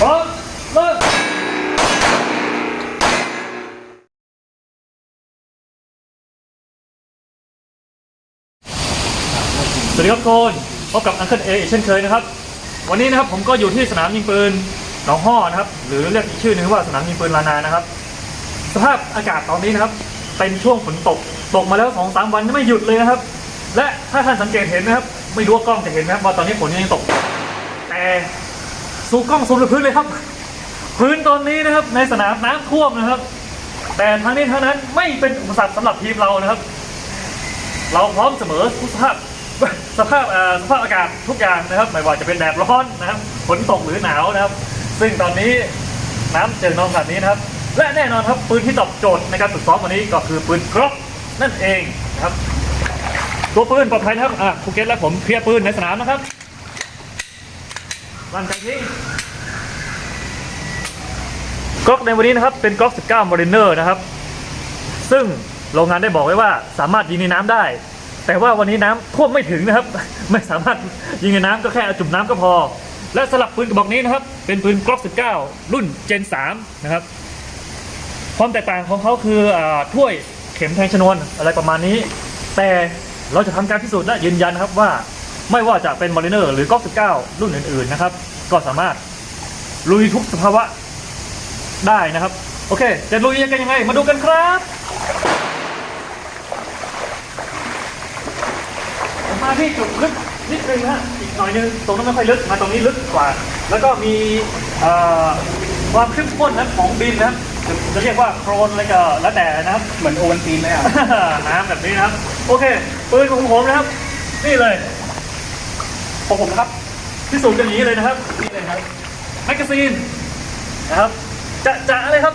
พร้อมเริ่มสวัสดีครับทุกคนพบกับอังเคิลเอเช่นเคยนะครับ วันนี้นะครับผมก็อยู่ที่สนามยิงปืนหนองห้อนะครับ หรือเรียกอีกชื่อหนึงว่าสนามยิงปืนลานานะครับ สภาพอากาศตอนนี้นะครับ เป็นช่วงฝนตกตกมาแล้วสองสามวันไม่หยุดเลยนะครับ และถ้าท่านสังเกตเห็นนะครับ ไม่รู้ว่ากล้องจะเห็นไหมครับว่าตอนนี้ฝนยังตก แต่ สู่กล้องสูงพื้นเลยครับ พื้นตอนนี้นะครับในสนามน้ำท่วมนะครับ แต่ทั้งนี้ทั้งนั้นไม่เป็นอุปสรรคสำหรับทีมเรานะครับ เราพร้อมเสมอทุกสภาพสภาพเอ่อสภาพอากาศทุกอย่างนะครับ ไม่ว่าจะเป็นแดดร้อนนะครับฝนตกหรือหนาวนะครับ ซึ่งตอนนี้น้ำเจอนองแบบนี้นะครับ และแน่นอนครับปืนที่ตอบโจทย์ในการฝึกซ้อมวันนี้ก็คือปืนกรอกนั่นเองนะครับ ตัวปืนปลอดภัยนะครับอะภูเก็ตและผมเคลียร์ปืนในสนามนะครับ ลังจากนี้กรอกในวันนี้นะครับเป็นกรอก 19 Mariner นะครับ ซึ่งโรงงานได้บอกไว้ว่าสามารถยิงในน้ำได้ แต่ว่าวันนี้น้ำท่วมไม่ถึงนะครับ ไม่สามารถยิงในน้ำก็แค่เอาจุ่มน้ำก็พอ และสลับปืนกระบอกนี้นะครับ เป็นปืนกล็อก19 รุ่น Gen 3นะครับ ความแตกต่างของเขาคืออถ้วยเข็มแทงชนวนอะไรประมาณนี้ แต่เราจะทำการพิสูจน์และยืนยันครับว่า ไม่ว่าจะเป็นมอริเนอร์หรือกล็อก19รุ่นอื่นๆนะครับ ก็สามารถลุยทุกสภาวะได้นะครับ โอเค จะลุยกันยังไง มาดูกันครับมาที่จุดลึกนิดนึงนะฮะอีกหน่อยนึงตรงนั้นไม่ค่อยลึกมาตรงนี้ลึกกว่า แล้วก็มีเอ่อความเข้มข้นนะของดินนะครับจะเรียกว่าโครนอะไรก็แล้วแต่นะครับ เหมือนโอวันตีนเลยอะน้ำแบบนี้นะครับ โอเคปืนของผมนะครับ นี่เลย ของผมนะครับพิสูจน์กันอย่างนี้เลยนะครับนี่เลยครับแมกกาซีนนะครับจะจะเลยครับ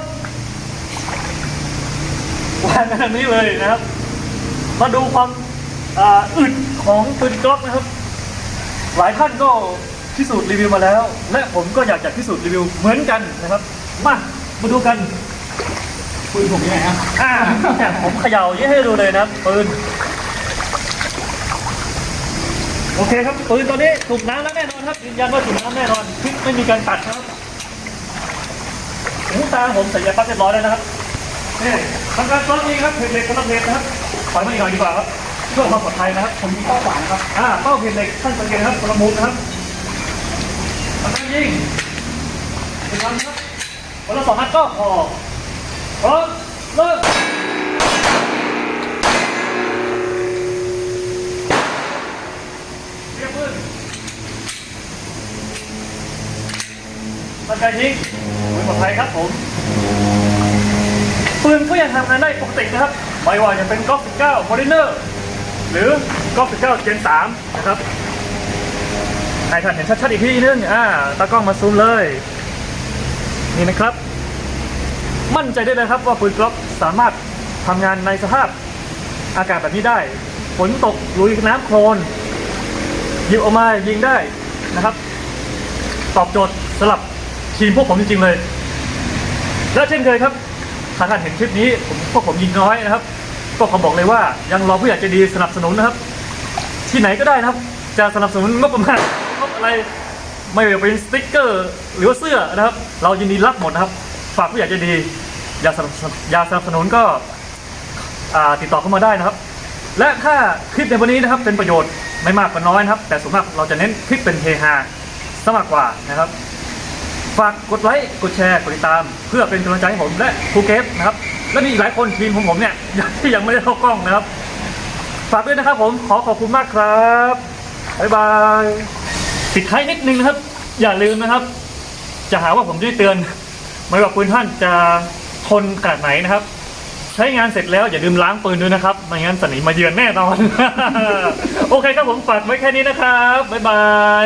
วางกันแบบนี้เลยนะครับ มาดูความอ่าอึดของปืนกล็อกนะครับ หลายท่านก็พิสูจน์รีวิวมาแล้ว และผมก็อยากจะพิสูจน์รีวิวเหมือนกันนะครับ มามาดูกันปืนผมยังไงอะอ่าเนี่ยผมเขย่ายี่ให้ดูเลยนะครับปืน โอเคครับปืนตัวนี้ถูกน้ำแล้วแน่นอนครับยืนยันว่าถูกน้ำแน่นอนพลิกไม่มีการตัดครับหูตาผมใส่ยาปั๊บเรียบร้อยแล้วนะครับนี่ทำการซ้อมนี้ครับเพจเล็กกำลังเพจนะครับถอยมาอีกหน่อยดีกว่าครับเพื่อความปลอดภัยนะครับ ผมมีเป้าหมายนะครับอ่าเป้าเพจเล็กท่านสังเกตครับคนละมุมนะครับทำการยิงหนึ่งครั้งครับคนละสองนัดก็พอพร้อมเริ่ม ทำการยิงปืนปลอดภัยครับผมปืนก็ยังทำงานได้ปกตินะครับไม่ว่าจะเป็นก๊อก19 Mariner หรือก๊อก19 Gen 3นะครับให้ท่านเห็นชัดๆอีกทีนึงอ่าตากล้องมาซูมเลย นี่นะครับ มั่นใจได้เลยครับว่าปืนกล็อกสามารถทำงานในสภาพอากาศแบบนี้ได้ ฝนตกลุยน้ำโคลนหยิบออกมายิงได้นะครับ ตอบโจทย์สำหรับ ทีมพวกผมจริงๆเลย และเช่นเคยครับถ้าท่านเห็นคลิปนี้ผมพวกผมยิงน้อยนะครับ ก็ขอบอกเลยว่ายังรอผู้ใหญ่ใจดีสนับสนุนนะครับ ที่ไหนก็ได้นะครับ จะสนับสนุนงบประมาณงบอะไรไม่ว่าเป็นสติ๊กเกอร์ หรือว่าเสื้อนะครับ เรายินดีรับหมดนะครับ ฝากผู้ใหญ่ใจดีอยากสนับอยากสนับสนุนก็ติดต่อเข้ามาได้นะครับ และถ้าคลิปในวันนี้นะครับ เป็นประโยชน์ไม่มากก็น้อยนะครับ แต่ส่วนมากเราจะเน้นคลิปเป็นเฮฮาซะมากกว่านะครับ ฝากกดไลค์กดแชร์กดติดตาม เพื่อเป็นกำลังใจให้ผมและครูเกฟนะครับและมีอีกหลายคนทีมของผมเนี่ยที่ยังไม่ได้เข้ากล้องนะครับ ฝากด้วยนะครับผมขอขอบคุณมากครับบ๊ายบายปิดท้ายนิดนึงนะครับ อย่าลืมนะครับ จะหาว่าผมได้เตือนไม่ว่าปืนท่านจะทนขนาดไหนนะครับ ใช้งานเสร็จแล้วอย่าลืมล้างปืนด้วยนะครับไม่งั้นสนิมมาเยือนแน่นอน โอเคครับผมฝากไว้แค่นี้นะครับบ๊ายบาย